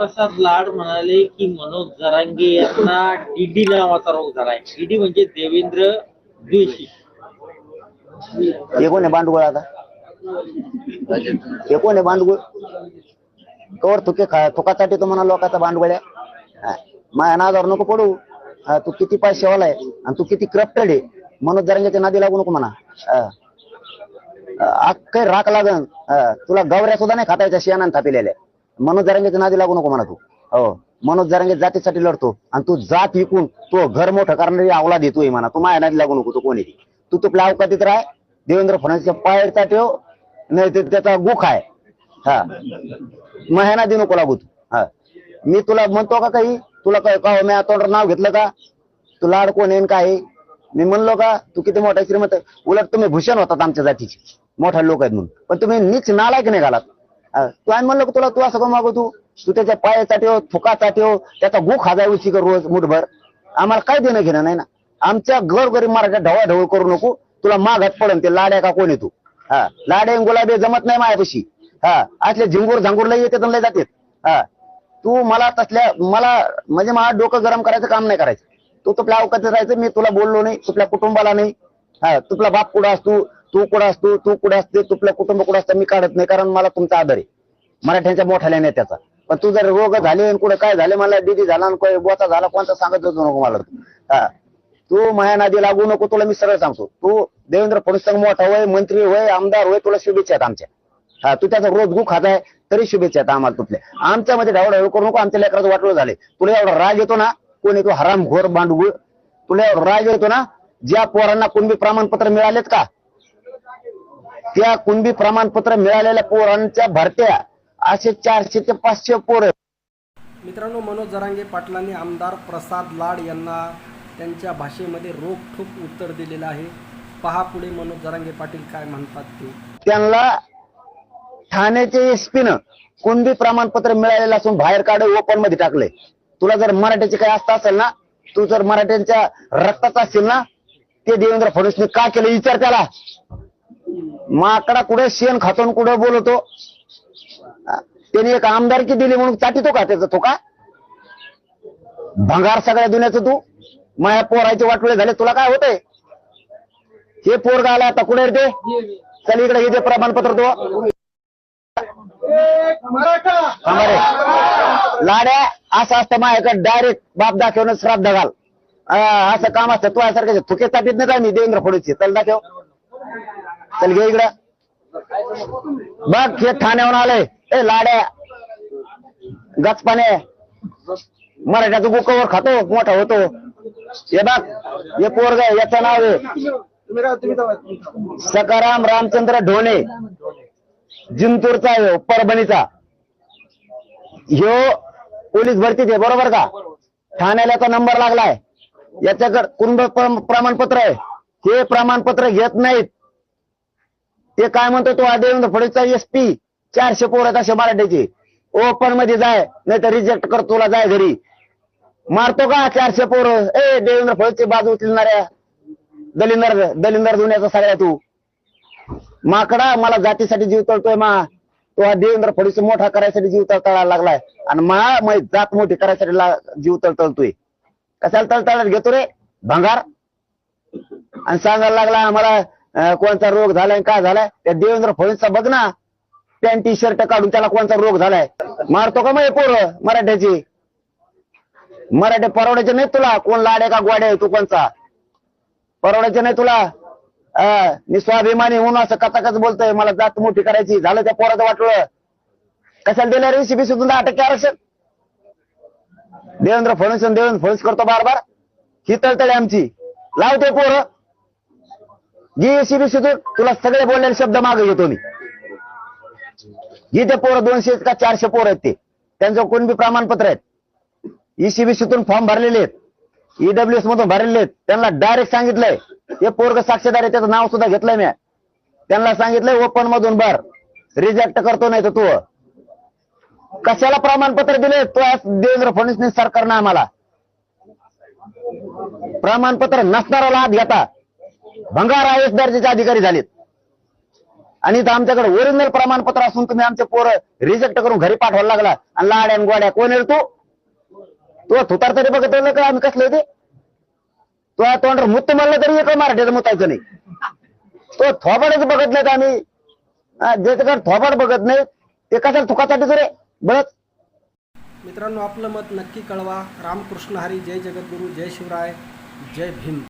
प्रसाद लाड म्हणाले की मनोज जरांगे यांना डीडी नावाचा रोग झालाय. डीडी म्हणजे देवेंद्र जोशी. हे कोण आहे बांडगुळ आता? हे कोण आहे बांडगुळ? कवर तुके खा तुकासाठी तो म्हणा लोकांचा बांडगुळ्या हा. माझ्या नादावर नको पडू. हा, तू किती पाय शेवालाय आणि तू किती क्रप्टेड आहे. मनोज जरंग्याच्या नादी लागू नको म्हणा. हा. अख्खे राख लागन. हा, तुला गवऱ्या सुद्धा नाही खातायच्या शियानान थापिलेल्या. मनोज जरंग्याच्या नादी लागू नको म्हणा तू. हो मनोज जरांगे जातीसाठी लढतो आणि तू जात विकून तो घर मोठं करणारी आवला देतोय म्हणा. तू माझ्या नादी लागू नको तू कोणी तू? तुपल्या अवकातीत राह. देवेंद्र फडणवीसच्या पायरचा ठेव नाही तर त्याचा गुख आहे. हा. महिना देऊ नको लागू तू. हा. मी तुला म्हणतो का काही? तुला काय का हो, मी तोंडावर नाव घेतलं का? तू लाड कोण येईन काय मी म्हणलो का? तू किती मोठा श्रीमंत उलट तुम्ही भूषण होतात आमच्या जातीचे. मोठा लोक आहेत म्हणून. पण तुम्ही नीच नालायक नाही घालात. तू आम्ही म्हणलो तुला तू असं का मागू तू. तू त्याच्या पायाचा ठेव थुकाचा ठेव त्याचा गु खाजायची कर रोज मुठभर. आम्हाला काय देणं घेणं नाही ना. आमच्या घर गरीब मराठ्या ढवळ करू नको. तुला मागात पडन ते लाड्या का कोण तू? हा लाडे गुलाबे गुलाबी जमत नाही मायापाशी. हा असले झिंगूर झांगूर लय येते लय जाते हा तू मला तसल्या मला म्हणजे मला डोकं गरम करायचं काम नाही करायचं. तू तुपल्या अवकाशात राहायचं मी तुला बोललो नाही तुपल्या कुटुंबाला नाही. हा तुपला बाप कुठं असतो? तू कुठं असतो तू कुठं असते तुपलं कुटुंब कुठं असतं मी काढत नाही कारण मला तुमचा आदर आहे. मराठ्यांच्या मोठ्या नेत्याचा पण तू जर रोग झाले कुठं काय झाले मला दिदी झाला बोचा झाला कोणता सांगत होतो नको मला तू? हा. तू माया नादी लागू नको तुला मी सरळ सांगतो. तू देवेंद्र फडणवीस मोठा होय मंत्री होय आमदार होय तुला शुभेच्छा आहेत आमच्या. हा तू त्याचा रोज गु खात आहे तरी शुभेच्छा आहेत आम्हाला तुपल्या. आमच्यामध्ये ढवळ करू नको आमच्या लेकराचं वाटलं झाले तुला एवढा राग येतो ना कोणी तो हराम घोर बांडगुळ. तुला एवढा राग येतो ना ज्या पोरांना कुणबी प्रमाणपत्र मिळालेत का त्या कुणबी प्रमाणपत्र मिळालेल्या पोरांच्या भरत्या असे चारशे ते पाचशे पोर. मित्रांनो मनोज जरांगे पाटलांनी आमदार प्रसाद लाड यांना त्यांच्या भाषेमध्ये रोखठोक उत्तर दिलेलं आहे. पहा पुढे मनोज जरांगे पाटील काय म्हणतात ते. त्यांना ठाण्याचे एसपी न कुणबी प्रमाणपत्र मिळालेलं असून बाहेर काढे ओपनमध्ये टाकले. तुला जर मराठ्याचे काही असता असेल ना तू जर मराठ्यांच्या रक्ताचा असेल ना ते देवेंद्र फडणवीसने का केलं? विचार त्याला. माकडा कुठे शेण खातो कुठे बोलतो? त्याने एक आमदारकी दिली म्हणून चाटितो का त्याचा तो का? भंगार सगळ्या दुनियाचं तू? माझ्या पोराचे वाटोळे झाले तुला काय होतंय? हे पोर आला आता कुठे येते ते? चल इकडे हे प्रमाणपत्र तो थांबा लाड्या असं असतं माझ्याकडे डायरेक्ट बाप दाखवून श्राद्ध घाल. असं काम असतं तू सारखं थुके ताटीत नाही का मी देवेंद्र फडणवीस चल दाखव. चल घे इकडं. बघ हे ठाण्याहून आलंय ए लाड्या. गचपाने. मराठ्याचं गुकावर खातो मोठा होतो. हे बघ हे पोरग याचं नाव आहे. सकाराम रामचंद्र ढोणे. जिंतूरचा आहे परभणीचा. ह्यो पोलीस भरतीत आहे बरोबर का? ठाण्याला याचा नंबर लागलाय. याच्याकडे कुटुंब प्रमाणपत्र आहे. हे प्रमाणपत्र घेत नाहीत. ते काय म्हणतो तो देवेंद्र फडणवीसचा एसपी चारशे पोर आहेत असे मराठीचे. ओपनमध्ये जाय नाही तर रिजेक्ट कर तुला जाय घरी. मारतो का चारशे पोर? ए देवेंद्र फडणवीसची बाजू उचलणाऱ्या. दलिंदर दलिंदर धुण्याचा सगळ्या तू. माकडा मला जातीसाठी जीव तळतोय मा. तो हा देवेंद्र फडणवीस मोठा करायसाठी जीव तळतळायला लागलाय. आणि मा मै जात मोठी करायसाठी जीव तळतळतोय कशाला तळतळत घेतो रे? भंगार. आणि सांगायला लागला आम्हाला कोणता रोग झालाय काय झालाय? त्या देवेंद्र फडणवीसचा बघ ना. पॅन्ट टी शर्ट काढून त्याला कोणता रोग झालाय? मारतो का मग हे पोरं मराठ्याची? मराठे परवडायचे नाही तुला. कोण लाडे का गोडे तू कोणचा? परवडायचे नाही तुला. मी स्वाभिमानी म्हणून असं कथाकच बोलतोय. मला जात मोठी करायची. झालं त्या पोराचं वाटलं कशाला दिल्या रे? सीबीसी सुद्धा अटक आरक्षण? देवेंद्र फडणवीस देवेंद्र फडणवीस करतो बार बार ही तळतळी आमची. लावते पोरं. जी सीबीसी तुला सगळे बोललेले शब्द मागे घेतो मी. जिथे पोरं दोनशे का चारशे पोर आहेत ते. त्यांचं कोण बी प्रमाणपत्र आहेत? ईसीबीसीतून फॉर्म भरलेले आहेत. ईडब्ल्यूएस मधून भरलेले आहेत. त्यांना डायरेक्ट सांगितलंय. हे पोरग साक्षीदार आहे त्याचं नाव सुद्धा घेतलंय मी त्यांना सांगितलंय ओपन मधून भर. रिजेक्ट करतो नाही तर तू. कशाला प्रमाणपत्र दिले? तो आज देवेंद्र फडणवीस सरकारनं आम्हाला. प्रमाणपत्र नसणाऱ्याला हात घेता. भंगार आय एस दर्जाचे अधिकारी झालेत. आणि इथं आमच्याकडे ओरिजिनल प्रमाणपत्र असून तुम्ही आमचे पोर रिजेक्ट करून घरी पाठवायला लागला. आणि लाड्या आणि गोड्या कोण येतो रे तू? थुतार तरी बघत का? आम्ही कसले ते? तो तोंड मुत मुत्त म्हणलं तरी एक मराठीचं मुतायचं नाही. तो थोबाडच बघत नाहीत आम्ही. हा, ज्याच्याकडे थोबाड बघत नाही ते कशाला थुकासाठी तरी बस मित्रांनो आपलं मत नक्की कळवा. रामकृष्ण हरी जय जगद्गुरू जय शिवराय जय भीम.